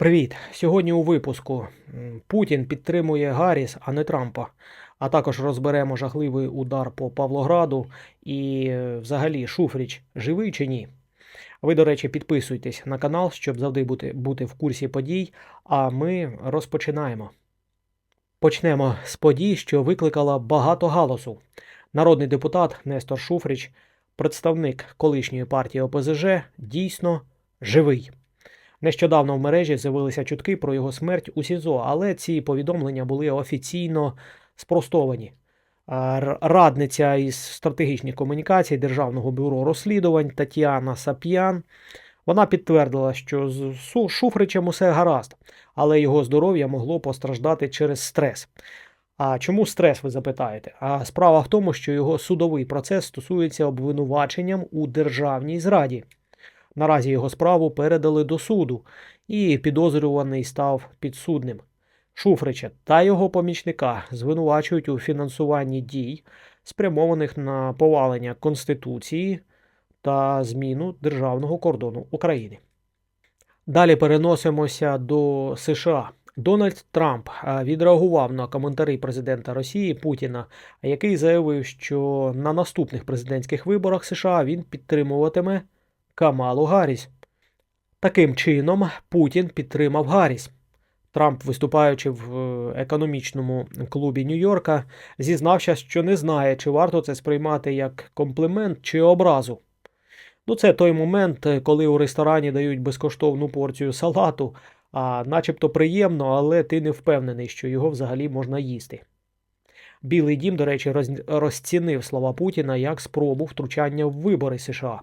Привіт! Сьогодні у випуску Путін підтримує Гарріс, а не Трампа. А також розберемо жахливий удар по Павлограду і е, взагалі Шуфріч живий чи ні. Ви, до речі, підписуйтесь на канал, щоб завжди бути, бути в курсі подій. А ми розпочинаємо. Почнемо з подій, що викликала багато галасу. Народний депутат Нестор Шуфріч, представник колишньої партії ОПЗЖ, дійсно живий. Нещодавно в мережі з'явилися чутки про його смерть у СІЗО, але ці повідомлення були офіційно спростовані. Радниця із стратегічних комунікацій Державного бюро розслідувань Тетяна Сап'ян вона підтвердила, що з Шуфричем усе гаразд, але його здоров'я могло постраждати через стрес. А чому стрес, ви запитаєте? А справа в тому, що його судовий процес стосується обвинуваченням у державній зраді. Наразі його справу передали до суду, і підозрюваний став підсудним. Шуфрича та його помічника звинувачують у фінансуванні дій, спрямованих на повалення Конституції та зміну державного кордону України. Далі переносимося до США. Дональд Трамп відреагував на коментарі президента Росії Путіна, який заявив, що на наступних президентських виборах США він підтримуватиме Камалу Гарріс. Таким чином, Путін підтримав Гарріс. Трамп, виступаючи в е, економічному клубі Нью-Йорка, зізнався, що не знає, чи варто це сприймати як комплімент чи образу. Ну, це той момент, е, коли у ресторані дають безкоштовну порцію салату, а начебто приємно, але ти не впевнений, що його взагалі можна їсти. Білий дім, до речі, розцінив слова Путіна як спробу втручання в вибори США.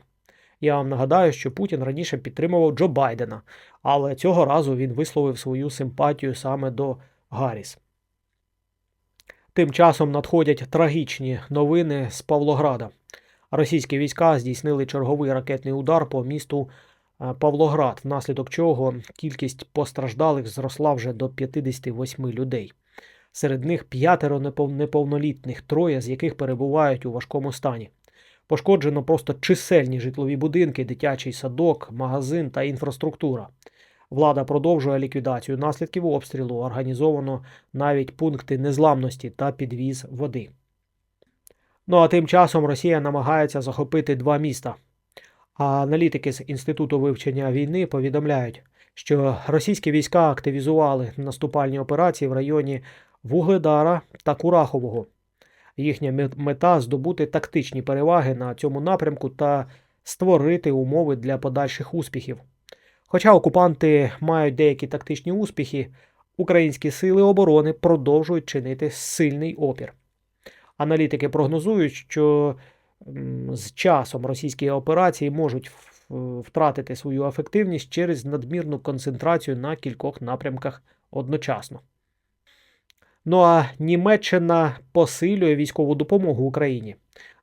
Я вам нагадаю, що Путін раніше підтримував Джо Байдена, але цього разу він висловив свою симпатію саме до Гарріс. Тим часом надходять трагічні новини з Павлограда. Російські війська здійснили черговий ракетний удар по місту е, Павлоград, внаслідок чого кількість постраждалих зросла вже до 58 людей. Серед них п'ятеро непов- неповнолітних, троє з яких перебувають у важкому стані. Пошкоджено просто чисельні житлові будинки, дитячий садок, магазин та інфраструктура. Влада продовжує ліквідацію наслідків обстрілу, організовано навіть пункти незламності та підвіз води. Ну а тим часом Росія намагається захопити два міста. А аналітики з Інституту вивчення війни повідомляють, що російські війська активізували наступальні операції в районі Вугледара та Курахового. Їхня мета здобути тактичні переваги на цьому напрямку та створити умови для подальших успіхів. Хоча окупанти мають деякі тактичні успіхи, українські сили оборони продовжують чинити сильний опір. Аналітики прогнозують, що з часом російські операції можуть втратити свою ефективність через надмірну концентрацію на кількох напрямках одночасно. Ну а Німеччина посилює військову допомогу Україні.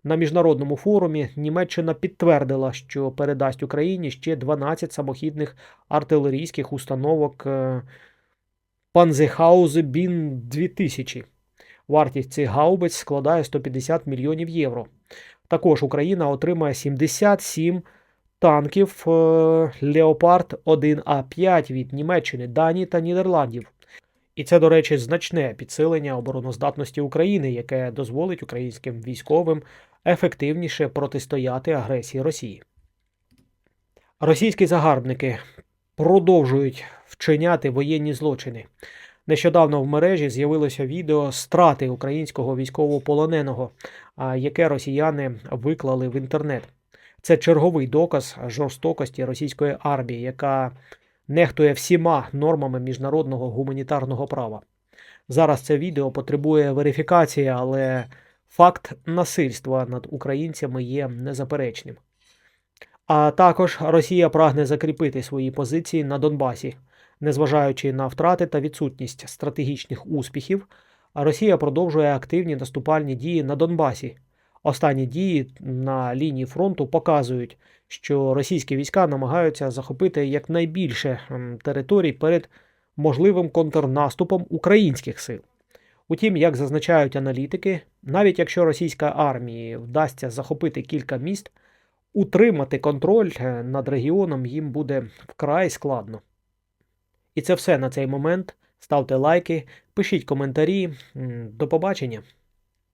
На міжнародному форумі Німеччина підтвердила, що передасть Україні ще 12 самохідних артилерійських установок е, Panzerhaus Bin 2000. Вартість цих гаубиць складає 150 мільйонів євро. Також Україна отримає 77 танків е, Leopard 1А5 від Німеччини, Данії та Нідерландів. І це, до речі, значне підсилення обороноздатності України, яке дозволить українським військовим ефективніше протистояти агресії Росії. Російські загарбники продовжують вчиняти воєнні злочини. Нещодавно в мережі з'явилося відео страти українського військовополоненого, яке росіяни виклали в інтернет. Це черговий доказ жорстокості російської армії, яка нехтує всіма нормами міжнародного гуманітарного права. Зараз це відео потребує верифікації, але факт насильства над українцями є незаперечним. А також Росія прагне закріпити свої позиції на Донбасі. Незважаючи на втрати та відсутність стратегічних успіхів, Росія продовжує активні наступальні дії на Донбасі. Останні дії на лінії фронту показують, що російські війська намагаються захопити якнайбільше територій перед можливим контрнаступом українських сил. Утім, як зазначають аналітики, навіть якщо російська армії вдасться захопити кілька міст, утримати контроль е, над регіоном їм буде вкрай складно. І це все на цей момент. Ставте лайки, пишіть коментарі. До побачення.